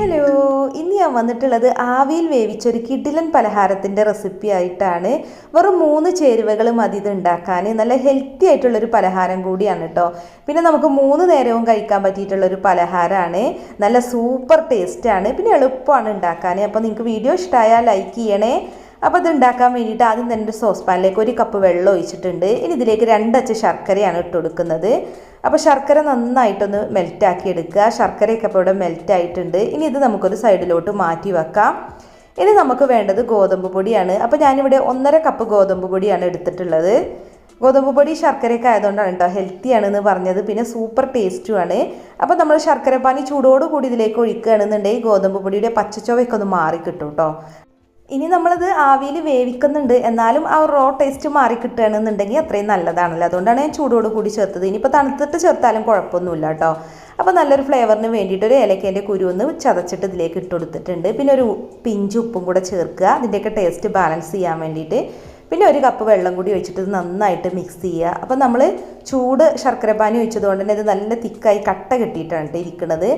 Hello ഇന്ന് ഞാൻ വന്നിട്ടുള്ളത് ആവിയിൽ വേവിച്ചൊരു കിടിലൻ പലഹാരത്തിന്റെ റെസിപ്പി ആയിട്ടാണ്. വെറും മൂന്ന് ചേരുവകൾ മതി ഇത് ഉണ്ടാക്കാൻ. നല്ല ഹെൽത്തി ആയിട്ടുള്ളൊരു പലഹാരം കൂടിയാണ് കേട്ടോ പിന്നെ നമുക്ക് മൂന്ന് നേരവും കഴിക്കാൻ പറ്റിയിട്ടുള്ളൊരു പലഹാരമാണ്. നല്ല സൂപ്പർ ടേസ്റ്റാണ് പിന്നെ എളുപ്പമാണ് ഉണ്ടാക്കാൻ. അപ്പോൾ നിങ്ങൾക്ക് വീഡിയോ ഇഷ്ടമായാൽ ലൈക്ക് ചെയ്യണേ. അപ്പോൾ ഇത് ഉണ്ടാക്കാൻ വേണ്ടിയിട്ട് ആദ്യം തന്നെ ഒരു സോസ് പാനിലേക്ക് ഒരു കപ്പ് വെള്ളം ഒഴിച്ചിട്ടുണ്ട്. ഇനി ഇതിലേക്ക് രണ്ടച്ച് ശർക്കരയാണ് ഇട്ട് കൊടുക്കുന്നത്. അപ്പോൾ ശർക്കര നന്നായിട്ടൊന്ന് മെൽറ്റാക്കി എടുക്കുക. ശർക്കരയൊക്കെ അപ്പോൾ ഇവിടെ മെൽറ്റ് ആയിട്ടുണ്ട്. ഇനി ഇത് നമുക്കൊരു സൈഡിലോട്ട് മാറ്റി വെക്കാം. ഇനി നമുക്ക് വേണ്ടത് ഗോതമ്പ് പൊടിയാണ്. അപ്പോൾ ഞാനിവിടെ ഒന്നര കപ്പ് ഗോതമ്പ് പൊടിയാണ് എടുത്തിട്ടുള്ളത്. ഗോതമ്പ് പൊടി ശർക്കരയൊക്കെ ആയതുകൊണ്ടാണ് കേട്ടോ ഹെൽത്തിയാണെന്ന് പറഞ്ഞത്. പിന്നെ സൂപ്പർ ടേസ്റ്റുമാണ് അപ്പോൾ നമ്മൾ ശർക്കര പാനി ചൂടോടുകൂടി ഇതിലേക്ക് ഒഴിക്കുകയാണെന്നുണ്ടെങ്കിൽ ഗോതമ്പ് പൊടിയുടെ പച്ചച്ചൊവയൊക്കെ ഒന്ന് മാറിക്കിട്ടും കേട്ടോ ഇനി നമ്മളിത് ആവിയിൽ വേവിക്കുന്നുണ്ട്. എന്നാലും ആ റോ ടേസ്റ്റ് മാറി കിട്ടുകയാണെന്നുണ്ടെങ്കിൽ അത്രയും നല്ലതാണല്ലോ. അതുകൊണ്ടാണ് ഞാൻ ചൂടോട് കൂടി ചേർത്തത്. ഇനിയിപ്പോൾ തണുത്തിട്ട് ചേർത്താലും കുഴപ്പമൊന്നുമില്ല കേട്ടോ. അപ്പോൾ നല്ലൊരു ഫ്ലേവറിന് വേണ്ടിയിട്ട് ഒരു ഏലക്കേന്റെ കുരു ഒന്ന് ചതച്ചിട്ട് ഇതിലേക്ക് ഇട്ട് കൊടുത്തിട്ടുണ്ട്. പിന്നെ ഒരു പിഞ്ച് ഉപ്പും കൂടെ ചേർക്കുക. അതിന്റെയൊക്കെ ടേസ്റ്റ് ബാലൻസ് ചെയ്യാൻ വേണ്ടിയിട്ട് പിന്നെ ഒരു കപ്പ് വെള്ളം കൂടി ഒഴിച്ചിട്ട് ഇത് നന്നായിട്ട് മിക്സ് ചെയ്യുക. അപ്പോൾ നമ്മൾ ചൂട് ശർക്കരപ്പാനി ഒഴിച്ചതുകൊണ്ട് തന്നെ ഇത് നല്ല തിക്കായി കട്ട കെട്ടിയിട്ടാണ് കേട്ടോ ഇരിക്കുന്നത്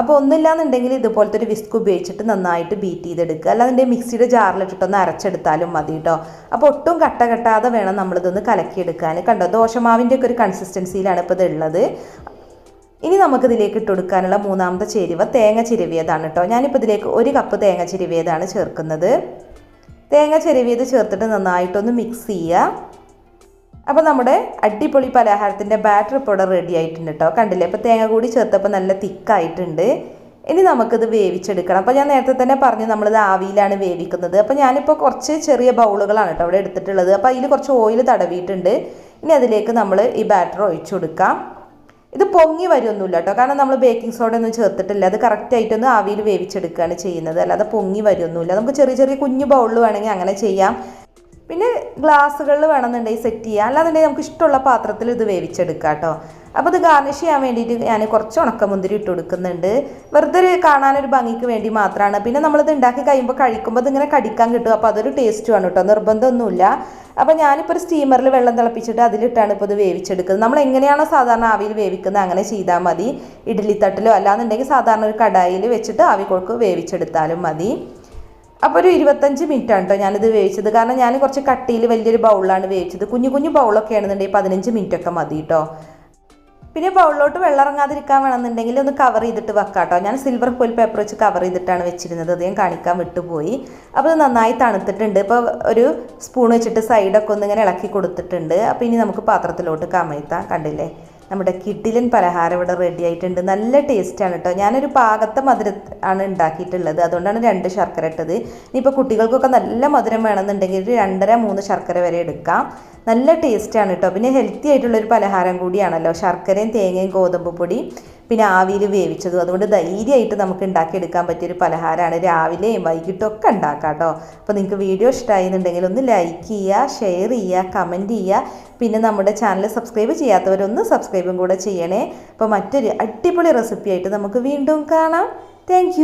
അപ്പോൾ ഒന്നുമില്ലാന്നുണ്ടെങ്കിൽ ഇതുപോലത്തെ ഒരു വിസ്ക് ഉപയോഗിച്ചിട്ട് നന്നായിട്ട് ബീറ്റ് ചെയ്തെടുക്കുക. അല്ലാതെ മിക്സിയുടെ ജാറിലിട്ടിട്ടൊന്ന് അരച്ചെടുത്താലും മതി കേട്ടോ. അപ്പോൾ ഒട്ടും കട്ട കെട്ടാതെ വേണം നമ്മളിതൊന്ന് കലക്കിയെടുക്കാൻ. കണ്ടോ? ദോശമാവിന്റെ ഒക്കെ ഒരു കൺസിസ്റ്റൻസിയിലാണ് ഇപ്പോൾ ഇതുള്ളത് ഇനി നമുക്കിതിലേക്ക് ഇട്ട് കൊടുക്കാനുള്ള മൂന്നാമത്തെ ചേരുവ തേങ്ങ ചിരവിയതാണ് കേട്ടോ. ഞാനിപ്പോൾ ഇതിലേക്ക് ഒരു കപ്പ് തേങ്ങ ചിരവിയതാണ് ചേർക്കുന്നത്. തേങ്ങ ചെരുവിയത് ചേർത്തിട്ട് നന്നായിട്ടൊന്ന് മിക്സ് ചെയ്യുക. അപ്പോൾ നമ്മുടെ അടിപൊളി പലഹാരത്തിന്റെ ബാറ്റർ പൗഡർ റെഡി ആയിട്ടുണ്ട് കേട്ടോ കണ്ടില്ലേ? അപ്പോൾ തേങ്ങ കൂടി ചേർത്തപ്പോൾ നല്ല തിക്കായിട്ടുണ്ട്. ഇനി നമുക്കിത് വേവിച്ചെടുക്കണം. അപ്പോൾ ഞാൻ നേരത്തെ തന്നെ പറഞ്ഞു നമ്മളിത് ആവിയിലാണ് വേവിക്കുന്നത്. അപ്പോൾ ഞാനിപ്പോൾ കുറച്ച് ചെറിയ ബൗളുകളാണ് കേട്ടോ അവിടെ എടുത്തിട്ടുള്ളത്. അപ്പോൾ അതിൽ കുറച്ച് ഓയിൽ തടവിയിട്ടുണ്ട്. ഇനി അതിലേക്ക് നമ്മൾ ഈ ബാറ്റർ ഒഴിച്ചു കൊടുക്കാം. ഇത് പൊങ്ങി വരുമൊന്നുമില്ല കേട്ടോ. കാരണം നമ്മൾ ബേക്കിംഗ് സോഡ ഒന്നും ചേർത്തിട്ടില്ല. അത് കറക്റ്റായിട്ടൊന്ന് ആവിയിൽ വേവിച്ചെടുക്കുകയാണ് ചെയ്യുന്നത്. അല്ലാതെ പൊങ്ങി വരുമൊന്നുമില്ല നമുക്ക് ചെറിയ ചെറിയ കുഞ്ഞു ബൗളിൽ വേണമെങ്കിൽ അങ്ങനെ ചെയ്യാം. പിന്നെ ഗ്ലാസ്സുകളിൽ വേണമെന്നുണ്ടെങ്കിൽ സെറ്റ് ചെയ്യാം. അല്ലാന്നുണ്ടെങ്കിൽ നമുക്ക് ഇഷ്ടമുള്ള പാത്രത്തിൽ ഇത് വേവിച്ചെടുക്കാം കേട്ടോ. അപ്പോൾ ഇത് ഗാർണിഷ് ചെയ്യാൻ വേണ്ടിയിട്ട് ഞാൻ കുറച്ച് ഉണക്കമുന്തിരി ഇട്ട് കൊടുക്കുന്നുണ്ട്. വെറുതെ ഒരു കാണാനൊരു ഭംഗിക്ക് വേണ്ടി മാത്രമാണ് പിന്നെ നമ്മളിത് ഉണ്ടാക്കി കഴിയുമ്പോൾ കഴിക്കുമ്പോൾ ഇതിങ്ങനെ കടിക്കാൻ കിട്ടും. അപ്പോൾ അതൊരു ടേസ്റ്റുമാണ് കേട്ടോ നിർബന്ധമൊന്നുമില്ല. അപ്പോൾ ഞാനിപ്പോൾ ഒരു സ്റ്റീമറിൽ വെള്ളം തിളപ്പിച്ചിട്ട് അതിലിട്ടാണ് ഇപ്പോൾ ഇത് വേവിച്ചെടുക്കുന്നത്. നമ്മൾ എങ്ങനെയാണോ സാധാരണ ആവിയിൽ വേവിക്കുന്നത് അങ്ങനെ ചെയ്താൽ മതി. ഇഡ്ഡലി തട്ടിലോ അല്ലാന്നുണ്ടെങ്കിൽ സാധാരണ ഒരു കടായിൽ വെച്ചിട്ട് ആവി കൊടുക്ക് വേവിച്ചെടുത്താലും മതി. അപ്പോൾ ഒരു ഇരുപത്തഞ്ച് മിനിറ്റ് ആണ് കേട്ടോ ഞാനിത് വേവിച്ചത്. കാരണം ഞാൻ കുറച്ച് കട്ടിയിൽ വലിയൊരു ബൗളാണ് വേവിച്ചത്. കുഞ്ഞു കുഞ്ഞു ബൗളൊക്കെ ആണെന്നുണ്ടെങ്കിൽ പതിനഞ്ച് മിനിറ്റൊക്കെ മതി കേട്ടോ പിന്നെ ബൗളിലോട്ട് വെള്ളം ഇറങ്ങാതിരിക്കാൻ വേണമെന്നുണ്ടെങ്കിൽ ഒന്ന് കവർ ചെയ്തിട്ട് വെക്കാം കേട്ടോ ഞാൻ സിൽവർ ഫോയിൽ പേപ്പർ വെച്ച് കവർ ചെയ്തിട്ടാണ് വെച്ചിരുന്നത്. ഞാൻ കാണിക്കാൻ വിട്ടുപോയി. അപ്പോൾ നന്നായി തണുത്തിട്ടുണ്ട്. ഇപ്പോൾ ഒരു സ്പൂൺ വെച്ചിട്ട് സൈഡൊക്കെ ഒന്ന് ഇങ്ങനെ ഇളക്കി കൊടുത്തിട്ടുണ്ട്. അപ്പോൾ ഇനി നമുക്ക് പാത്രത്തിലോട്ട് കമഴ്ത്താം. കണ്ടില്ലേ? നമ്മുടെ കിഡിലൻ പലഹാരം ഇവിടെ റെഡി ആയിട്ടുണ്ട്. നല്ല ടേസ്റ്റാണ് കേട്ടോ ഞാനൊരു പാകത്തെ മധുരം ആണ് ഉണ്ടാക്കിയിട്ടുള്ളത്. അതുകൊണ്ടാണ് രണ്ട് ശർക്കര ഇട്ടത്. ഇനിയിപ്പോൾ കുട്ടികൾക്കൊക്കെ നല്ല മധുരം വേണമെന്നുണ്ടെങ്കിൽ ഒരു രണ്ടര മൂന്ന് ശർക്കര വരെ എടുക്കാം. നല്ല ടേസ്റ്റാണ് കേട്ടോ പിന്നെ ഹെൽത്തി ആയിട്ടുള്ളൊരു പലഹാരം കൂടിയാണല്ലോ. ശർക്കരയും തേങ്ങയും ഗോതമ്പ് പൊടി. പിന്നെ ആവിയിൽ വേവിച്ചതും അതുകൊണ്ട് ധൈര്യമായിട്ട് നമുക്ക് ഉണ്ടാക്കിയെടുക്കാൻ പറ്റിയൊരു പലഹാരമാണ് രാവിലെയും വൈകിട്ടും ഒക്കെ ഉണ്ടാക്കാം കേട്ടോ. അപ്പോൾ നിങ്ങൾക്ക് വീഡിയോ ഇഷ്ടമായിരുന്നുണ്ടെങ്കിൽ ഒന്ന് ലൈക്ക് ചെയ്യുക ഷെയർ ചെയ്യുക കമന്റ് ചെയ്യുക. പിന്നെ നമ്മുടെ ചാനൽ സബ്സ്ക്രൈബ് ചെയ്യാത്തവരൊന്ന് സബ്സ്ക്രൈബും കൂടെ ചെയ്യണേ. അപ്പോൾ മറ്റൊരു അടിപൊളി റെസിപ്പി ആയിട്ട് നമുക്ക് വീണ്ടും കാണാം. താങ്ക്